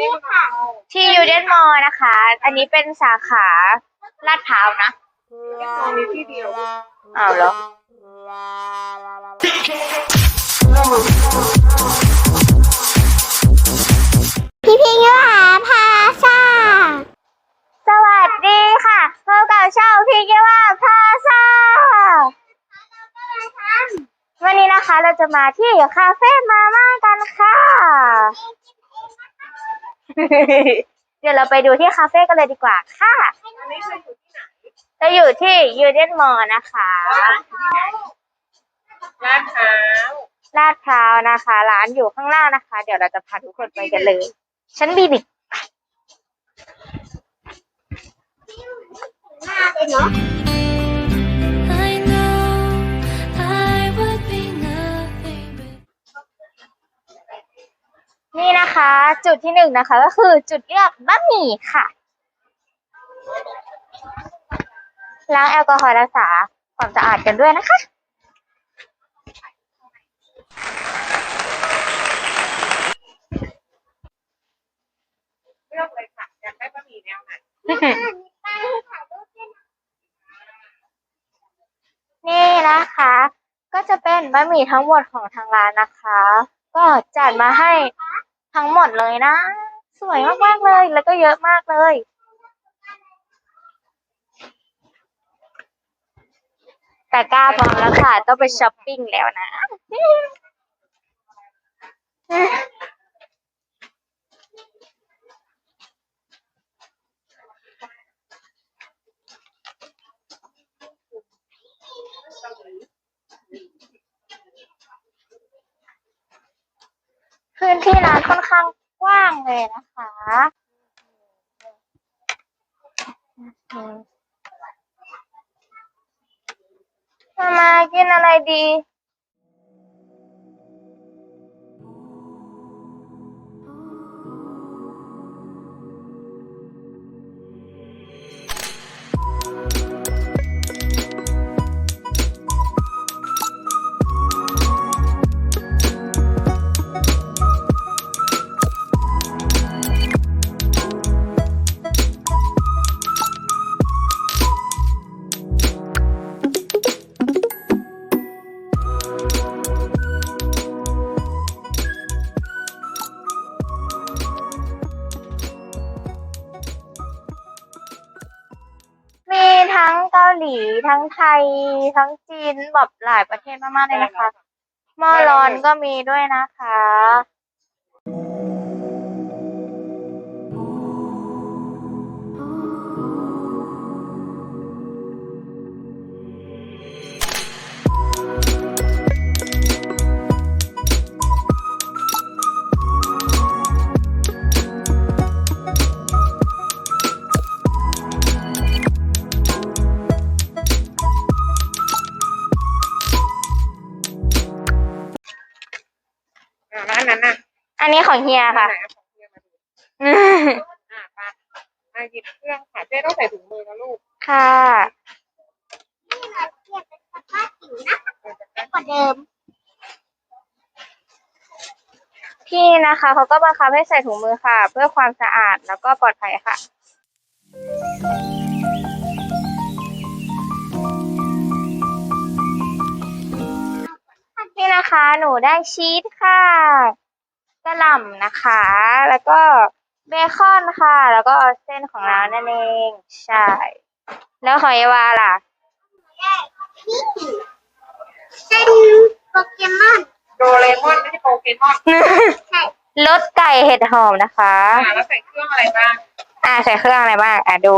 นี้ค่ะ ที่ยูเดนมอลนะคะ อันนี้เป็นสาขาลาดพร้าวนะมีที่เดียวอ้าวเหรอพี่พิงค์หาพาซาสวัสดีค่ะพบกับช่องพีเกว่าพาซาวันนี้นะคะเราจะมาที่คาเฟ่มาม่ากันค่ะ เดี๋ยวเราไปดูที่คาเฟ่กันเลยดีกว่าค่ะอันนี้คืออยู่ที่ไหนจะอยู่ที่ยูเดนมอลนะคะลาดพร้าวลาดพร้าวนะคะ ร้านอยู่ข้างล่างนะคะ เดี๋ยวเราจะพาทุกคนไปกันเลยชั้นบีดิหน้าเลยเนาะ นี่นะคะ จุดที่หนึ่งนะคะ ก็คือจุดเลือกบะหมี่ค่ะล้างแอลกอฮอล์รักษาความสะอาดกันด้วยนะคะ เลือกเลยค่ะอยากได้บะหมี่แนวไหนนี่นะคะ ก็จะเป็นบะหมี่ทั้งหมดของทางร้านนะคะ ก็จัดมาให้ ทั้งหมดเลยนะ สวยมากๆเลย แล้วก็เยอะมากเลย แต่กล้าพร้อมแล้วค่ะ ต้องไปช้อปปิ้งแล้วนะ พื้นที่ร้านค่อนข้าง เลยนะคะมามากินอะไรดี หลีทั้งไทย ทั้งจีนแบบหลายประเทศมากๆเลยนะคะ หม้อร้อนก็มีด้วยนะคะ อ่าร้านนั้นน่ะอันนี้ของเฮียค่ะ ไหนเอาของเฮียมาดูอ่าไปมาหยิบเครื่องค่ะเจ๊ต้องใส่ถุงมือนะลูกค่ะนี่เราเทียบเป็นสภาพผิวนะกว่าเดิม ที่นะคะเขาก็บังคับให้ใส่ถุงมือค่ะ เพื่อความสะอาดแล้วก็ปลอดภัยค่ะ นี่นะคะหนูได้ชีสค่ะกระหล่ำนะคะ แล้วก็เบคอนค่ะ แล้วก็เส้นของเรานั่นเอง ใช่ แล้วของเอวาล่ะนี่เป็นโปเกมอนโดเรมอนไม่ใช่โปเกมอนใช่รสไก่เห็ดหอมนะคะ อ่าแล้วใส่เครื่องอะไรบ้าง อ่าใส่เครื่องอะไรบ้าง อะดู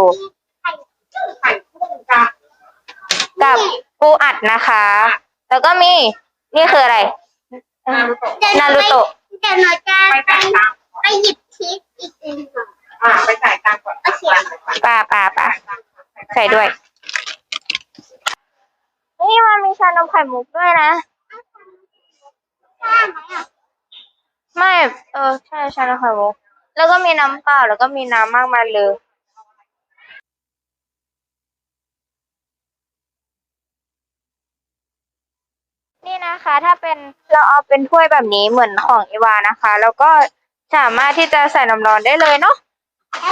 ใส่กุ้งกับกับปูอัดนะคะ แล้วก็มี นี่คืออะไร นารูโตะเดี๋ยวนาหรูไปโตะ เดี๋ยวหนูจะไปไปจ่ายตังค์ไปหยิบชีสอีกหนึ่งห่ออ่าไปจ่ายตังค์ก่อนโอเคปลาปลาปลาใส่ด้วยนี่มันมีชานมไข่มุกด้วยนะข้าไหมอะไม่ เออ ใช่ชานมไข่มุก แล้วก็มีน้ำเปล่า แล้วก็มีน้ำมากมายเลย นี่นะคะถ้าเป็นเราเอาเป็นถ้วยแบบนี้เหมือนของอีวานะคะ แล้วก็สามารถที่จะใส่น้ำร้อนได้เลยเนาะ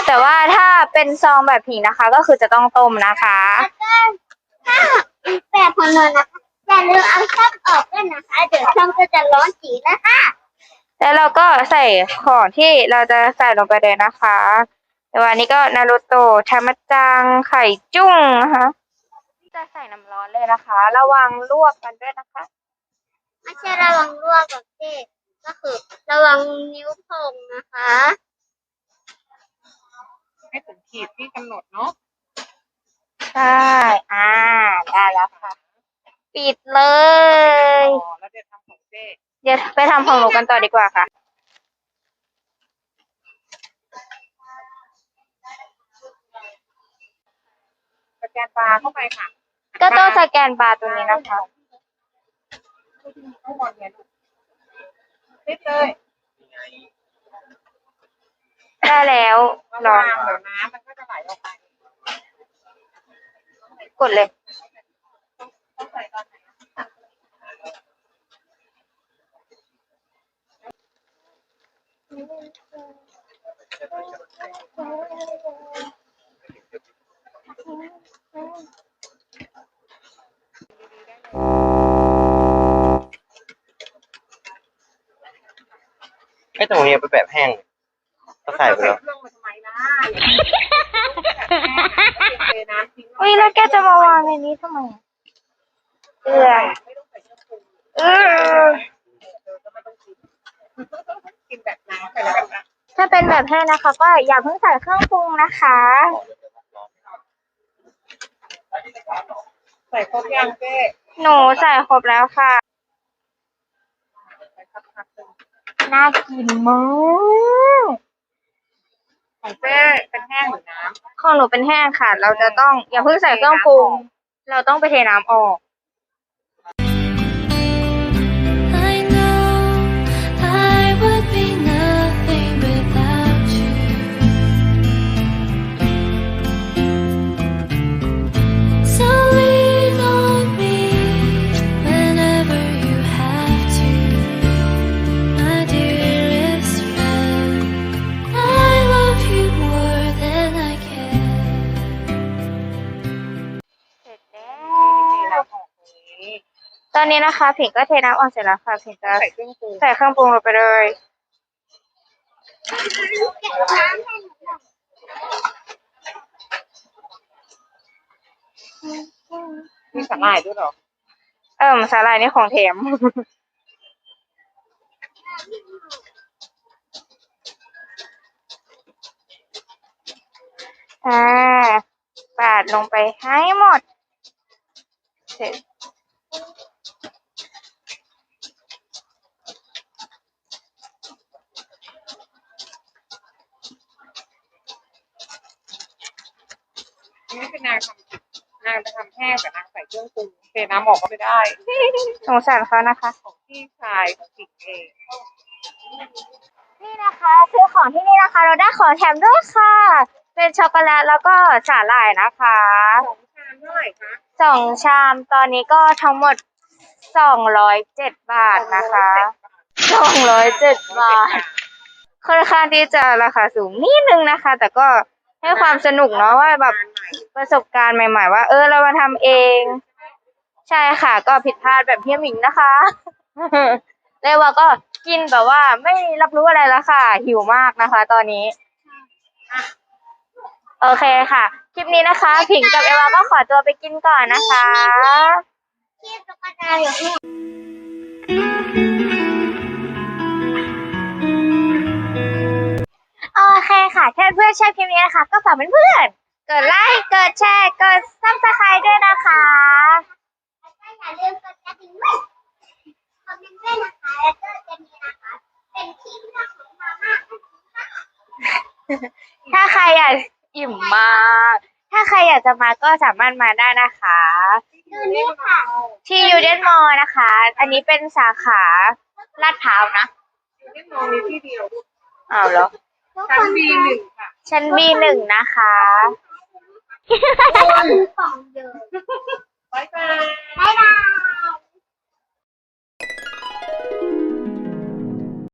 แต่ว่าถ้าเป็นซองแบบผิงนะคะ ก็คือจะต้องต้มนะคะแล้วก็ถ้าแบบของนนท์นะคะอย่าลืมเอาช่องออกด้วยนะคะเดี๋ยวช่องก็จะร้อนจีนะคะ แล้วเราก็ใส่ของที่เราจะใส่ลงไปเลยนะคะแต่วันนี้ก็นารูโตะทามาจังไข่จุ้งนะคะจะใส่น้ำร้อนเลยนะคะ ระวังลวกกันด้วยนะคะ ไม่ใช่ระวังลวกกับเจ๊ก็คือระวังนิ้วโป่งนะคะให้ถึงขีดที่กำหนดเนาะใช่อ่า ได้แล้วค่ะ ปิดเลยแล้วเดี๋ยวทำของเจ๊เดี๋ยวไปทำของหนูกันต่อดีกว่าค่ะ สแกนบาร์เข้าไปค่ะก็ต้องสแกนบาร์ตัวนี้นะคะข้างบนเนี่ยลูกนิดเลยได้แล้วลระอวังงเดี๋ยวน้ำมันก็จะไหลออกไปกดเลย ต้องใส่ตอนไหน ตรงนี้เป็นแบบแห้ง ก็ใส่ไปแล้วเครื่องมาทำไมล่ะเทน้ำทิ้งอุ้ยแล้วแกจะมาวางในนี้ทำไมอะเอือไม่ต้องใส่เครื่องปรุงเออเออก็ไม่ต้องกินกินแบบน้ำไปแล้วกันนะถ้าเป็นแบบแห้งนะคะ ก็อย่าเพิ่งใส่เครื่องปรุงนะคะ ใส่ครบยังเจ๊ หนูใส่ครบแล้วค่ะ ใส่สักพักหนึ่ง น่ากินมากของเจ๊เป็นแห้งหรือน้ของหนูเป็นแห้งค่ะ เราจะต้องอย่าเพิ่งใส่เครื่องปรุง เราต้องไปเทน้ำออก อนนี้นะคะผิงก็เทน้ำออกเสร็จแล้วค่ะผิงจะใส่เครื่องปรุงใส่เครื่องปรุงลงไปเลยแกะน้ำให้หนูหน่อยมีสาหร่ายด้วยเหรอ เอิ่มสาหร่ายนี่ของแถมอ่าปาดลงไปให้หมด เสร็จ นนี้เป็นนางทำนางจะทำแห้งแต่นางใส่เครื่องปรุงเทน้ำออกก็ไม่ได้ สงสารเขานะคะ ของพี่ชายของผิงเองนี่นะคะซื้อของที่นี่นะคะ เราได้ของแถมด้วยค่ะ เป็นช็อกโกแลตแล้วก็สาหร่ายนะคะของชามเท่าไหร่คะสองชามตอนนี้ก็ทั้งหมดสองร้อยเจ็ดบาทนะคะสองร้อยเจ็ดบาทค่อนข้างที่จะราคาสูงนิดนึงนะคะ แต่ก็ ให้ความสนุกเนาะว่าแบบประสบการณ์ใหม่ ๆ ว่า เออเรามาทำเอง ใช่ค่ะ ก็ผิดพลาดแบบเพี้ยหมิงนะคะ เรียกว่าก็กินแบบว่าไม่รับรู้อะไรแล้วค่ะ หิวมากนะคะ ตอนนี้โอเคค่ะ คลิปนี้นะคะผิงกับเอวาก็ขอตัวไปกินก่อนนะคะ ที่ตุ๊กตาอยู่ข้างหลัง คค่ะถ้าเพื่อนชอบคลิปนี้นะคะ ก็ฝากเพื่อนๆกดไลค์กดแชร์กดซับสไครต์ด้วยนะคะแล้วก็อย่าลืมกดกระดิ่งด้วยคอมเมนต์ด้วยนะคะแล้วก็จะมีนะคะเป็นที่เรื่องของมาม่าให้ดูค่ะถ้าใครอยากอิ่มมากถ้าใครอยากจะมาก็สามารถมาได้นะคะดูนี่ค่ะ ที่ยูเดนมอลนะคะ อันนี้เป็นสาขาลาดพร้าวนะอยู่ที่มองมีที่เดียวลูกอ้าวเหรอทุก ชั้น B หนึ่งค่ะชั้น B หนึ่งนะคะบ๊ายบาย บ๊ายบาย